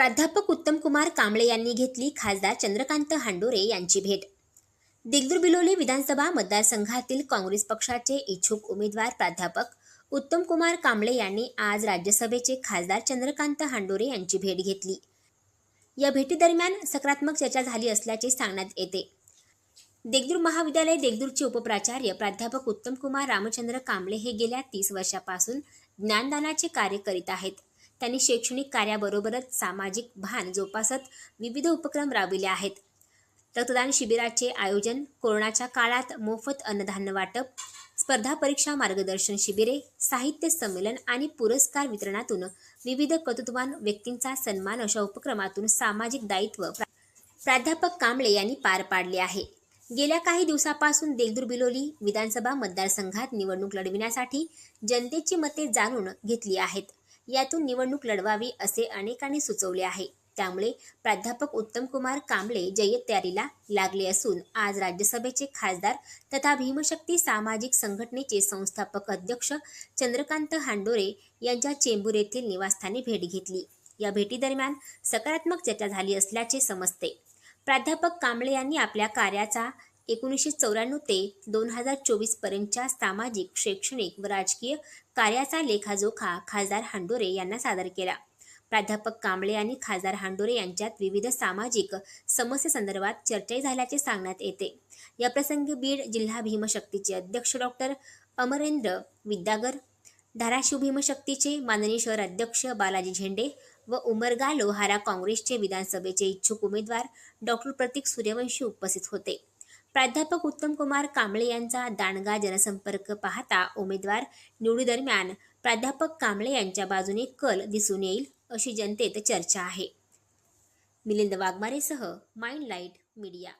प्राध्यापक उत्तमकुमार कांबळे यांनी घेतली खासदार चंद्रकांत हांडोरे यांची भेट. देगलूर बिलोली विधानसभा मतदारसंघातील काँग्रेस पक्षाचे इच्छुक उमेदवार प्राध्यापक उत्तमकुमार कांबळे यांनी आज राज्यसभेचे खासदार चंद्रकांत हांडोरे यांची भेट घेतली. या भेटीदरम्यान सकारात्मक चर्चा झाली असल्याचे सांगण्यात येते. देगदूर महाविद्यालय देगदूरचे उपप्राचार्य प्राध्यापक उत्तमकुमार रामचंद्र कांबळे हे गेल्या तीस वर्षापासून ज्ञानदानाचे कार्य करीत आहेत. त्यांनी शैक्षणिक कार्याबरोबरच सामाजिक भान जोपासत विविध उपक्रम राबविले आहेत. रक्तदान शिबिराचे आयोजन कोरोनाच्या काळात मोफत अन्नधान्य वाटप स्पर्धा परीक्षा मार्गदर्शन शिबिरे साहित्य संमेलन आणि पुरस्कार वितरणातून विविध कर्तृत्ववान व्यक्तींचा सन्मान अशा उपक्रमातून सामाजिक दायित्व प्रा- प्राध्यापक कांबळे यांनी पार पाडले आहे. गेल्या काही दिवसापासून देगदूर बिलोली विधानसभा मतदारसंघात निवडणूक लढविण्यासाठी जनतेची मते जाणून घेतली आहेत. यातून निवडणूक लढवावी असे अनेकांनी सुचवले आहे. त्यामुळे प्राध्यापक उत्तम कुमार कांबळे जय्यत तयारीला लागले असून आज राज्यसभेचे खासदार तथा भीमशक्ती सामाजिक संघटनेचे संस्थापक अध्यक्ष चंद्रकांत हांडोरे यांच्या चेंबूर येथील निवासस्थानी भेट घेतली. या भेटीदरम्यान सकारात्मक चर्चा झाली असल्याचे समजते. प्राध्यापक कांबळे यांनी आपल्या कार्याचा एकोणीसशे चौऱ्याण्णव ते दोन हजार चोवीसपर्यंतच्या सामाजिक शैक्षणिक व राजकीय कार्याचा लेखाजोखा खासदार हांडोरे यांना सादर केला. प्राध्यापक कांबळे आणि खासदार हांडोरे यांच्यात विविध सामाजिक समस्येसंदर्भात चर्चाही झाल्याचे सांगण्यात येते. याप्रसंगी बीड जिल्हा भीमशक्तीचे अध्यक्ष डॉक्टर अमरेंद्र विद्यागर धाराशिव भीमशक्तीचे माननीय शहर अध्यक्ष बालाजी झेंडे व उमरगा लोहारा काँग्रेसचे विधानसभेचे इच्छुक उमेदवार डॉक्टर प्रतीक सूर्यवंशी उपस्थित होते. प्राध्यापक उत्तम कुमार कांबळे यांचा दांडगा जनसंपर्क पाहता उमेदवार निवडीदरम्यान प्राध्यापक कांबळे यांच्या बाजूने कल दिसून येईल अशी जनतेत चर्चा आहे. मिलिंद वाघमारेसह माइंड लाइट मीडिया.